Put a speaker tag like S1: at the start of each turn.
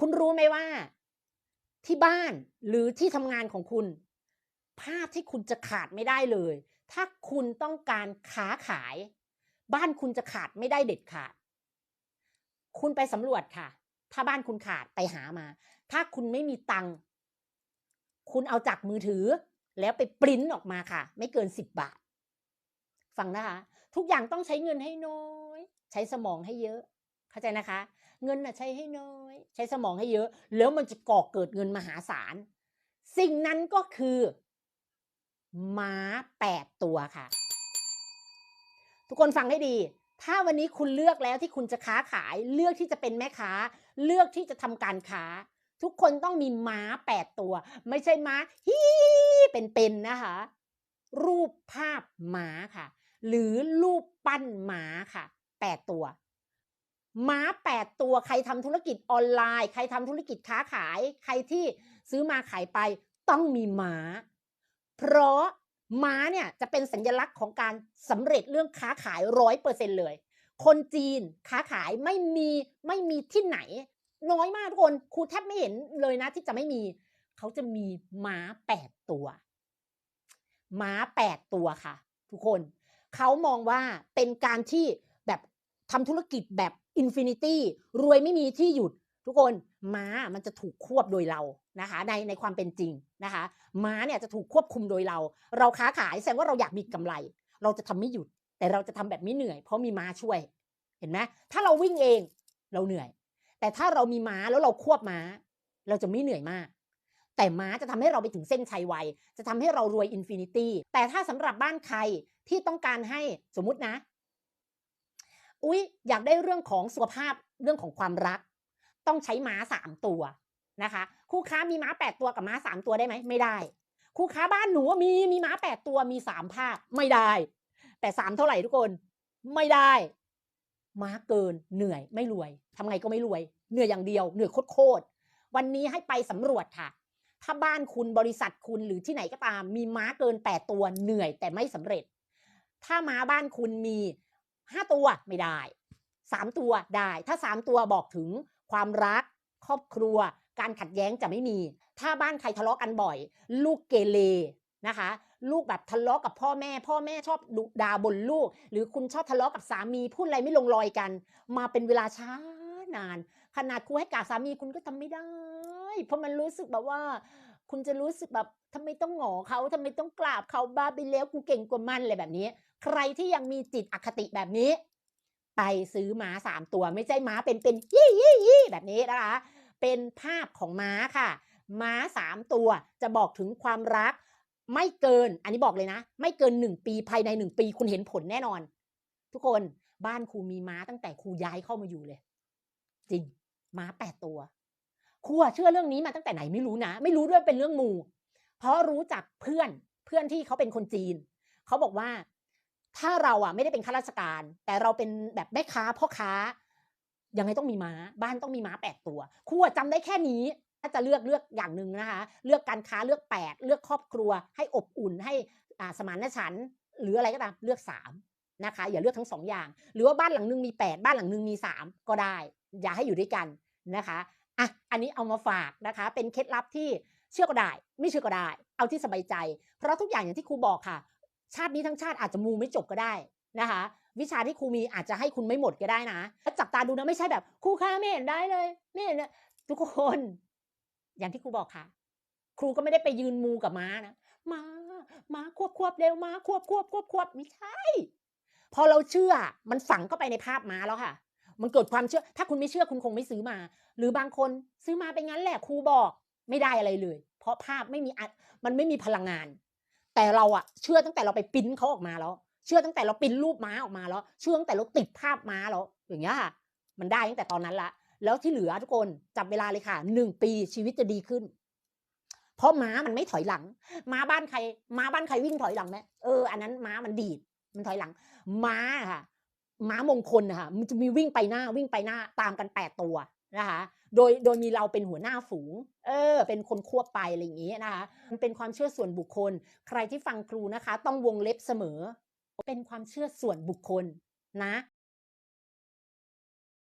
S1: คุณรู้ไหมว่า ที่บ้านหรือที่ทำงานของคุณ ภาพที่คุณจะขาดไม่ได้เลย ถ้าคุณต้องการค้าขาย บ้านคุณจะขาดไม่ได้เด็ดขาด คุณไปสำรวจค่ะ ถ้าบ้านคุณขาดไปหามา ถ้าคุณไม่มีตังค์คุณเอาจากมือถือ แล้วไปปริ้นออกมาค่ะ ไม่เกินสิบบาท ฟังนะคะ ทุกอย่างต้องใช้เงินให้น้อย ใช้สมองให้เยอะ เข้าใจนะคะ เงินน่ะใช้ให้น้อย ใช้สมองให้เยอะ แล้วมันจะก่อเกิดเงินมหาศาล สิ่งนั้นก็คือม้าแปดตัวค่ะ ทุกคนฟังให้ดี ถ้าวันนี้คุณเลือกแล้วที่คุณจะค้าขาย เลือกที่จะเป็นแม่ค้า เลือกที่จะทำการค้า ทุกคนต้องมีม้าแปดตัว ไม่ใช่ม้าฮีเป็นๆนะคะ รูปภาพม้าค่ะ หรือรูปปั้นม้าค่ะแปดตัว ม้าแปดตัวใครทำธุรกิจออนไลน์ ใครทำธุรกิจค้าขาย ใครที่ซื้อมาขายไปต้องมีม้า เพราะม้าเนี่ยจะเป็นสัญลักษณ์ของการสำเร็จเรื่องค้าขายร้อยเปอร์เซ็นเลย คนจีนค้าขายไม่มีไม่มีที่ไหน น้อยมากทุกคนครูแทบไม่เห็นเลยนะที่จะไม่มี เขาจะมีม้าแปดตัวม้าแปดตัวค่ะ ทุกคน เขามองว่าเป็นการที่แบบทำธุรกิจแบบ อินฟินิตี้รวยไม่มีที่หยุด ทุกคนม้ามันจะถูกควบโดยเรานะคะ ในในความเป็นจริงนะคะ ม้าเนี่ยจะถูกควบคุมโดยเรา เราค้าขายแสดงว่าเราอยากมีกำไร เราจะทำไม่หยุด แต่เราจะทำแบบไม่เหนื่อย เพราะมีม้าช่วย เห็นไหมถ้าเราวิ่งเองเราเหนื่อย แต่ถ้าเรามีม้าแล้วเราควบม้า เราจะไม่เหนื่อยมากแต่ม้าจะทำให้เราไปถึงเส้นชัยไว จะทำให้เรารวยอินฟินิตี้ แต่ถ้าสำหรับบ้านใครที่ต้องการให้สมมตินะ อุ๊ย อยากได้เรื่องของสุขภาพเรื่องของความรัก ต้องใช้ม้าสามตัวนะคะ คู่ค้ามีม้าแปดตัวกับม้าสามตัวได้ไหมไม่ได้ คู่ค้าบ้านหนูมีมีม้าแปดตัวมีสามภาคไม่ได้ แต่สามเท่าไหร่ทุกคนไม่ได้ ม้าเกินเหนื่อยไม่รวยทำไงก็ไม่รวย เหนื่อยอย่างเดียวเหนื่อยโคตรวันนี้ให้ไปสำรวจค่ะ ถ้าบ้านคุณบริษัทคุณหรือที่ไหนก็ตาม มีม้าเกินแปดตัวเหนื่อยแต่ไม่สำเร็จ ถ้าม้าบ้านคุณมี ห้าตัวไม่ได้สามตัวได้ ถ้าสามตัวบอกถึงความรัก ครอบครัว การขัดแย้งจะไม่มี ถ้าบ้านใครทะเลาะกันบ่อย ลูกเกเรนะคะ ลูกแบบทะเลาะกับพ่อแม่ พ่อแม่ชอบดุด่าบนลูก หรือคุณชอบทะเลาะกับสามีพูดอะไรไม่ลงรอยกัน มาเป็นเวลาช้านาน ขนาดครูให้กาบสามีคุณก็ทำไม่ได้ เพราะมันรู้สึกแบบว่า คุณจะรู้สึกแบบทำไมต้องหงอเขาทำไมต้องกราบเขาบ้าไปแล้วกูเก่งกว่ามันอะไรแบบนี้ ใครที่ยังมีจิตอคติแบบนี้ ไปซื้อม้าสามตัวไม่ใช่ม้าเป็นเป็นยี่ยี่ยี่แบบนี้นะคะ เป็นภาพของม้าค่ะ ม้าสามตัวจะบอกถึงความรัก ไม่เกิน อันนี้บอกเลยนะ ไม่เกินหนึ่งปีภายในหนึ่งปี คุณเห็นผลแน่นอน ทุกคนบ้านครูมีม้าตั้งแต่ครูย้ายเข้ามาอยู่เลย จริง ม้าแปดตัว ครูเชื่อเรื่องนี้มาตั้งแต่ไหนไม่รู้นะ ไม่รู้ด้วยเป็นเรื่องมู เพราะรู้จักเพื่อนเพื่อนที่เขาเป็นคนจีน เขาบอกว่า ถ้าเราอะไม่ได้เป็นข้าราชการ แต่เราเป็นแบบแม่ค้าพ่อค้า ยังไงต้องมีม้า บ้านต้องมีม้าแปดตัวครูอะจำได้แค่นี้ถ้าจะเลือกเลือกอย่างหนึ่งนะคะ เลือกการค้าเลือกแปดเลือกครอบครัว ให้อบอุ่นให้อ่าสมานฉันท์หรืออะไรก็ตามเลือกสามนะคะอย่าเลือกทั้งสองอย่าง หรือว่าบ้านหลังหนึงมีแปดบ้านหลังหนึงมีสามก็ได้ อย่าให้อยู่ด้วยกันนะคะ อะอันนี้เอามาฝากนะคะ เป็นเคล็ดลับที่เชื่อก็ได้ ไม่เชื่อก็ได้ เอาที่สบายใจ เพราะทุกอย่างอย่างที่ครูบอกค่ะ ชาตินี้ทั้งชาติอาจจะมูไม่จบก็ได้นะคะ วิชาที่ครูมีอาจจะให้คุณไม่หมดก็ได้นะแล้วจับตาดูนะไม่ใช่แบบครูคะไม่เห็นได้เลยไม่เห็นนะทุกคน อย่างที่ครูบอกค่ะ ครูก็ไม่ได้ไปยืนมูกับม้านะม้าม้าควบควบเร็วม้าควบควบควบควบไม่ใช่ พอเราเชื่อมันฝังเข้าไปในภาพม้าแล้วค่ะ มันเกิดความเชื่อ ถ้าคุณไม่เชื่อคุณคงไม่ซื้อมา หรือบางคนซื้อมาเป็นงั้นแหละครูบอกไม่ได้อะไรเลย เพราะภาพไม่มีอะมันไม่มีพลังงาน แต่เราอะเชื่อตั้งแต่เราไปปิ้นเขาออกมาแล้ว เชื่อตั้งแต่เราปิ้นรูปม้าออกมาแล้ว เชื่อตั้งแต่เราติดภาพม้าแล้ว อย่างเงี้ยค่ะมันได้ตั้งแต่ตอนนั้นละ แล้วที่เหลือทุกคนจับเวลาเลยค่ะหนึ่งปีชีวิตจะดีขึ้น เพราะม้ามันไม่ถอยหลัง ม้าบ้านใคร ม้าบ้านใครวิ่งถอยหลังไหมเอออันนั้นม้ามันดีดมันถอยหลัง ม้าค่ะ ม้ามงคลนะคะมันจะมีวิ่งไปหน้าวิ่งไปหน้าตามกันแปดตัวนะคะโดยโดยมีเราเป็นหัวหน้าฝูง เออ เป็นคนควบไปอะไรอย่างนี้นะคะ มันเป็นความเชื่อส่วนบุคคล ใครที่ฟังครูนะคะ ต้องวงเล็บเสมอ เป็นความเชื่อส่วนบุคคลนะ